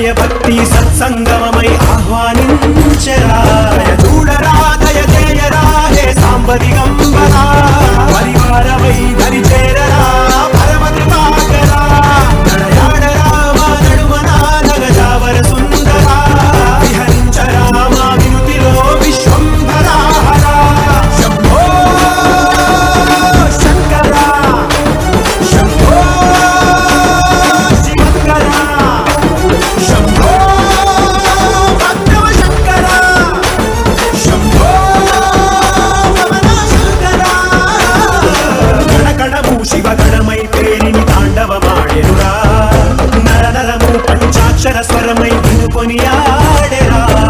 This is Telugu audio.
దయ భక్తి సత్సంగమై ఆహ్వానించరాయ చూడరాదయ జయరాహే సాంబదిగం శివగణమై పేరిని తాండవమాడెనురా. నరనరము పంచాక్షర స్వరమై వినుకొని ఆడెరా.